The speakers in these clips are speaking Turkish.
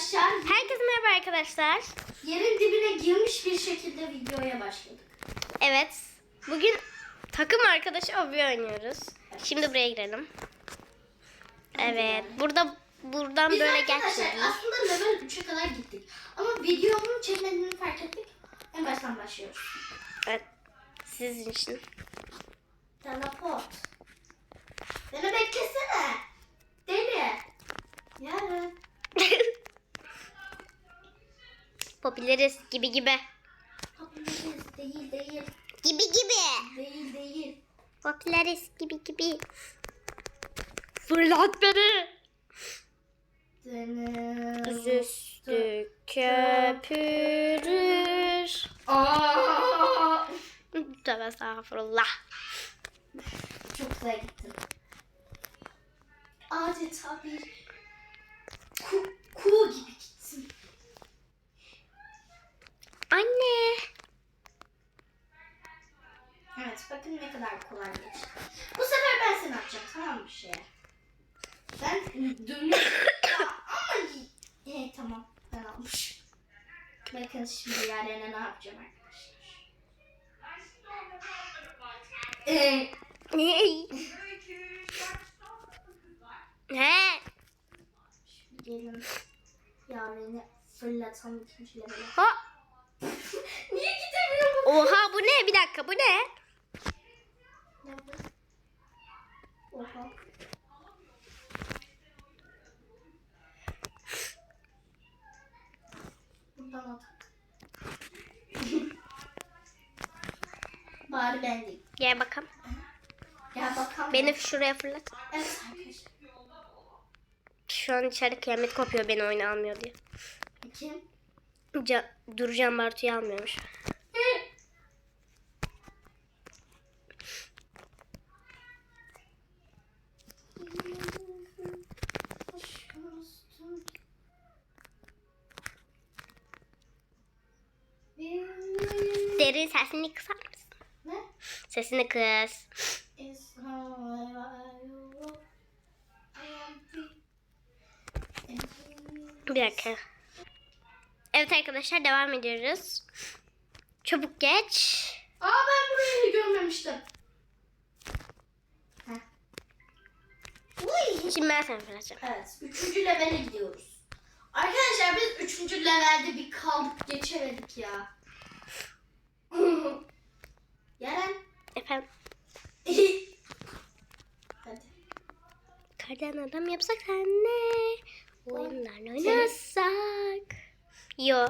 arkadaşlar. Herkese merhaba arkadaşlar. Yerin dibine girmiş bir şekilde videoya başladık. Evet. Bugün takım arkadaşı obi oynuyoruz. Şimdi buraya girelim. Evet. Burada buradan Biz böyle geçeceğiz. aslında level 3'e kadar gittik. Ama videomun çekmediğini fark ettik. En baştan başlıyoruz. Evet. Sizin için. Teleport. Beni beklesene. Deli. Yarın. Popüleriz gibi gibi. Yapabiliriz. Değil değil. Gibi gibi. Değil değil. Popüleriz gibi gibi. Fırlat beni. Deniz Üstü köpürür. Aa! Tövbe estağfurullah. Çok güzel gittin. Adeta bir ku, kuğu gibi gitsin. Anne. Evet bakın ne kadar kolay geçti. Bu sefer ben seni atacağım tamam mı şeye? Ben dönüyorum. Ama e, tamam ben almışım. Bakın şimdi Yaren'e ne yapacağım arkadaşlar. Ee? He. gelin Yaren'i fırlatalım ikinci levele. Ha. Niye gidemiyorum? Oha bu ne? Bir dakika bu ne? Oha. Bari ben değil. Gel bakalım. Gel bakalım. Beni şuraya fırlat. Evet arkadaşlar. Şu an içeride kıyamet kopuyor beni oyuna almıyor diye. Kim? Ca Duracağım Bartu'yu almıyormuş. Derin sesini kısar mısın? Ne? Sesini kıs. Bir dakika. Evet arkadaşlar devam ediyoruz. Çabuk geç. Aa ben burayı görmemiştim. Şimdi ben seni fırlatacağım. Evet, üçüncü levele gidiyoruz. Arkadaşlar biz üçüncü levelde bir kaldık geçemedik ya. Yaren. Efendim. Hadi. Kardan adam yapsak senle. Oyunlarla oynasak. Yo.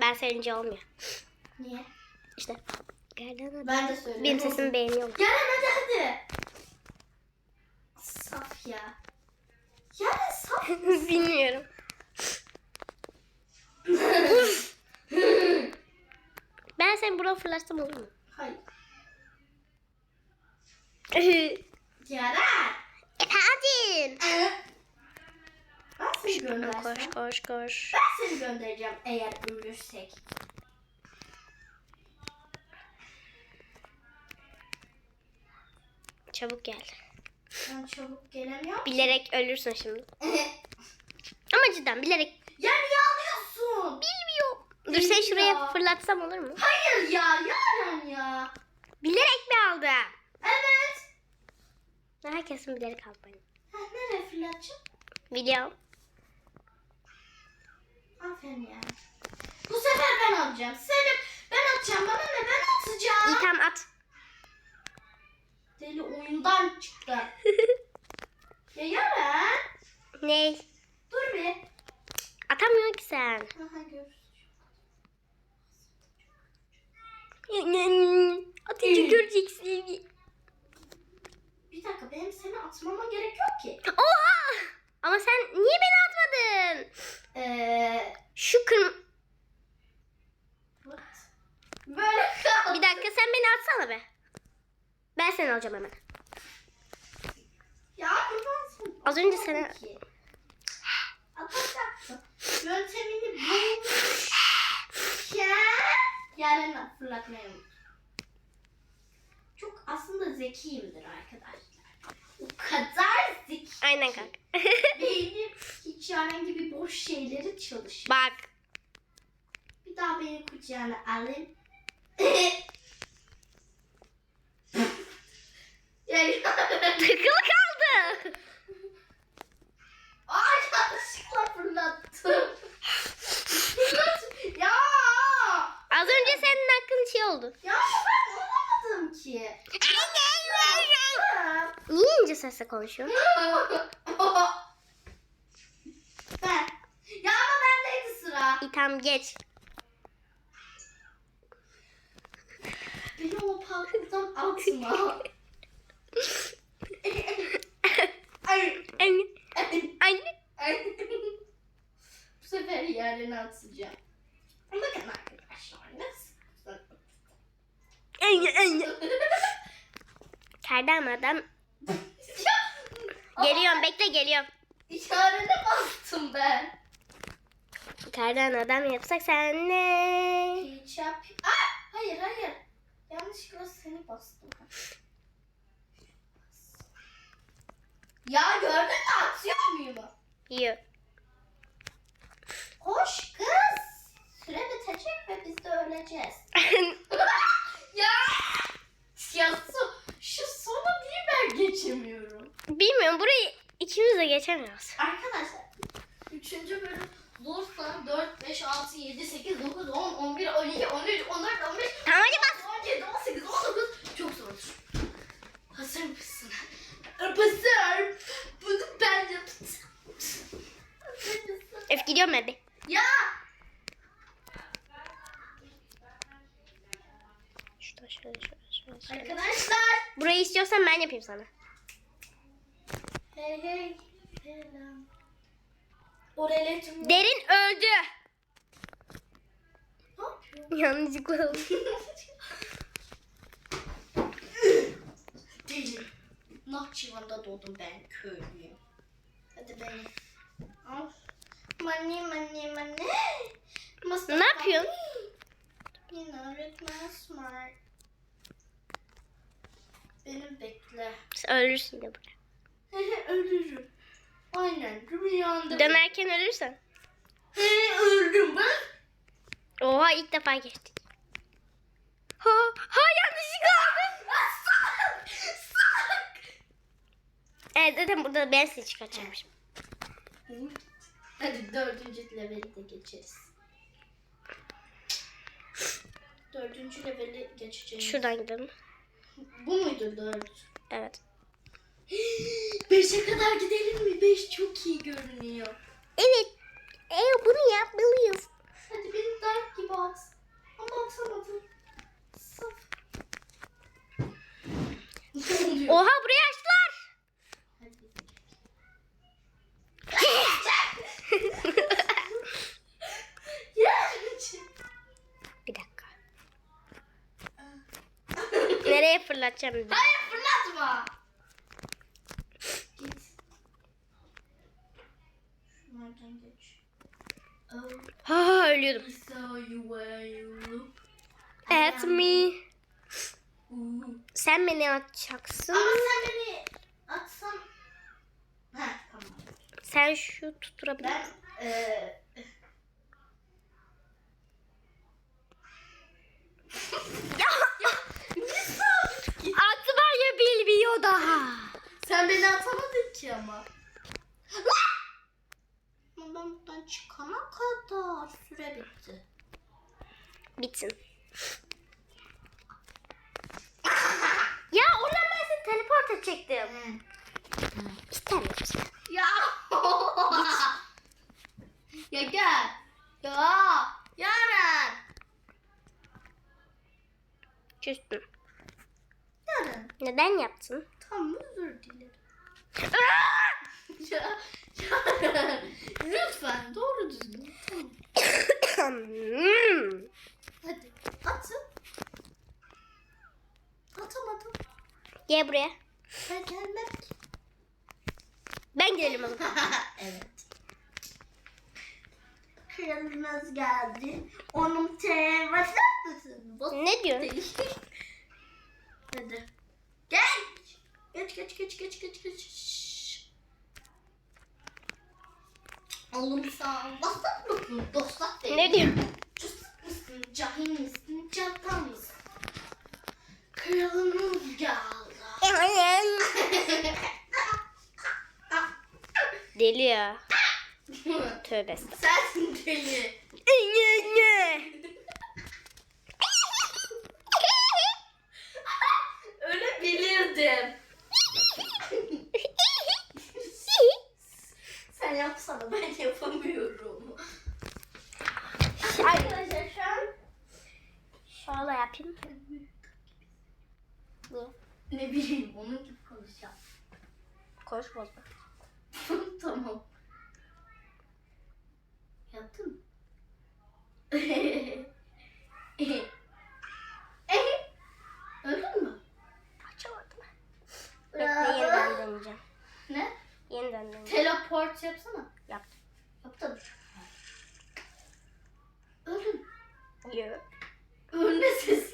Ben sevince olmuyor. Niye? İşte. Kardan adam. Ben de söylüyorum. Benim sesimi beğeniyorlar. Yaren hadi hadi. Saf ya. Yaren saf. Bilmiyorum. Ben seni buraya fırlatsam olur mu? Hayır. Yaren. Efendim. Ben seni göndersem. Koş koş koş. Ben seni göndereceğim eğer ölürsek. Çabuk gel. Ben çabuk gelemiyorum. Bilerek ölürsün şimdi. Ama cidden bilerek. ya niye alıyorsun? Bilmiyorum. Dur sen şuraya Ya. fırlatsam olur mu? Hayır ya Yaren ya. Bilerek mi aldın? Evet. Herkesin bilerek aldı beni. Ha, nereye fırlatacağım? Biliyorum. Aferin ya. Bu sefer ben alacağım. Senin ben atacağım. Bana ne ben atacağım. İyi tamam at. Deli oyundan çıktı. ya Yaren. Ne? Dur bir. Atamıyor ki sen. Aha görürsün. Atınca göreceksin. Bir dakika benim seni atmama gerek yok ki. Oha! Ama sen niye beni atmadın? Eee... Şu kırm... what? Böyle kal. Bir dakika sen beni atsana be. Ben seni alacağım hemen. Ya sen... Az önce sana-. Atacaktım. Yöntemini bulmuş. Ya. Yarın fırlatmayı unut. Çok aslında zekiyimdir arkadaşlar. o kadar zeki. Aynen kanka. Beynim hiç Yaren gibi boş şeyleri çalışıyor. Bak. Bir daha beni kucağına alın. yani, Tıkılı kaldı. Ay yanlışlıkla fırlattım. ya! Az önce senin hakkın şey oldu. Ya ben olamadım ki. Niye ince sesle konuşuyorsun? ben. Ya ama bendeydi sıra. İyi tamam geç. Beni o parkurdan atma. Ay, Anne. Anne. Bu sefer yerine atacağım. Bakın arkadaşlar nasıl? Anne. Anne. Kerdem adam. Geliyorum bekle geliyorum. İşarene bastım ben. Kerdem adam yapsak senle. Ketçap. Aa, hayır hayır. Yanlışlıkla seni bastım. Ya gördün mü atıyor muyum? Yiyor. Koş kız. Süre bitecek ve biz de öleceğiz. ya. Ya su, şu sonu niye ben geçemiyorum? Bilmiyorum burayı ikimiz de geçemiyoruz. Arkadaşlar 3. bölüm Bursa 4, 5, 6, 7, 8, 9, 10, 11, 12, 13, 14, 15, Tamam hadi bas. 17, 18, 19 çok zor. Hazır mısın? Hazır. Bunu ben yapacağım. Öf gidiyorum hadi. Ya! Şuradan şöyle şöyle şöyle. şöyle. Arkadaşlar. Burayı istiyorsan ben yapayım sana. Hey hey. Oreletim. Derin öldü. Yanlışlıkla oldu. Deli. Nahçıvan'da doğdum ben köylüyüm. Hadi beni. Al. Money money money. Mustafa. Ne yapıyorsun? Yine öğretmen smart. Benim bekle. Sen ölürsün de buraya. Ölürüm. Aynen rüyanda. Dönerken ölürsen. He, öldüm ben. Oha ilk defa geçtik. Ha, ha yanlışlıkla. Salak. Salak. Evet zaten burada ben sizi çıkartacakmışım. Hadi dördüncü leveli de geçeriz. Dördüncü leveli geçeceğiz. Şuradan gidelim. Bu muydu dört? Evet. Beşe kadar gidelim mi? Beş çok iyi görünüyor. Evet. E, bunu yapmalıyız. Hadi beni dert gibi at. Ama atamadım. Saf. Oha burayı açtılar. Bir dakika. Nereye fırlatacağım? de? Hayır fırlatma. Oh, Ha ölüyordum. At me. Sen beni atacaksın. Ama sen beni atsan... Ha tamam. Sen şu tutturabilir. Ben eee... Atma ya bilmiyor daha. Sen beni atamadın ki ama. Ben buradan çıkana kadar süre bitti. Bitsin. ya oradan ben seni teleport edecektim. İstemiyorum. Ya. ya gel. Ya. Yaren. Küstüm. Yaren. Neden yaptın? Tamam özür dilerim. Ya. Yaren. Lütfen doğru düzgün. Hadi atın. Atamadım. Gel buraya. Ben gelmem ki. Ben gidelim oğlum. evet. Kralınız geldi. Onun tevaşlar mısın? ne diyorsun? Hadi. Gel. Geç geç geç geç geç geç. Oğlum sağ ol. Dostlat mısın? Dostlat değil. Ne diyor? Cısık mısın? Cahil misin? Çatal mısın? Kralımız geldi. Deli ya. Tövbe estağfurullah. Sensin deli. Öyle bilirdim. Sen yapsana ben yapamıyorum. Arkadaşlar şu an Şöyle yapayım. Niye? ne bileyim onun gibi konuşacağım. Koş bozma. tamam. Yaptın mı? Öldün mü? Açamadım. Bekle yeniden deneyeceğim. Ne? Yeniden deneyeceğim. Teleport yapsana. Yaptım. Yaptın. Öldün. Yok. Ölme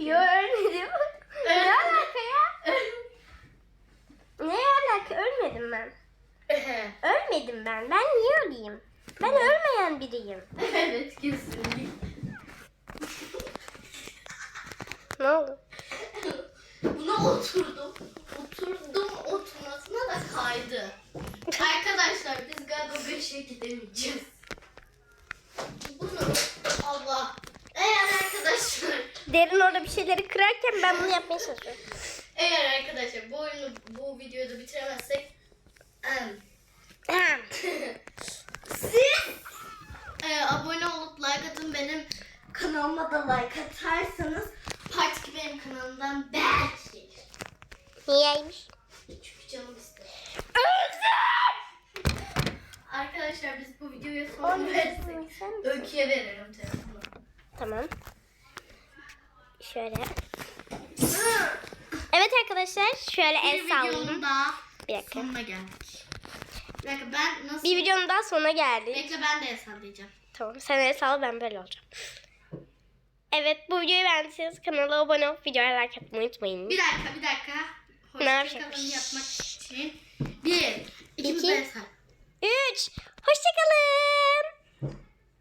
Yok ölmedim. ne alaka ya? Ne alaka? Ölmedim ben. Ölmedim ben. Ben niye öleyim? Ben ölmeyen biriyim. evet kesinlikle. Ne oldu? Buna oturdum. Oturdum oturmasına da kaydı. Arkadaşlar biz galiba 5'e gidemeyeceğiz. Bunu Allah. Eğer arkadaşlar Derin orada bir şeyleri kırarken ben bunu yapmaya çalışıyorum. eğer arkadaşlar bu oyunu bu videoda bitiremezsek em, siz e, abone olup like atın benim kanalıma da like atarsanız part 2 benim kanalımdan belki gelir. Niyeymiş? Çünkü canım ister. Arkadaşlar biz bu videoya son verirsek Öykü'ye veririm telefonu. Tamam. Şöyle. Evet arkadaşlar şöyle Bir el sallayayım. daha Bir dakika. sonuna geldik. Bir dakika ben nasıl... Bir videonun daha sonuna geldik. Bekle ben de el sallayacağım. Tamam sen el sal ben böyle olacağım. Evet bu videoyu beğendiyseniz kanala abone olup videoya like atmayı unutmayın. Bir dakika bir dakika. Hoşçakalın yapmak için. Bir, iki, İki. Üç. Hoşçakalın.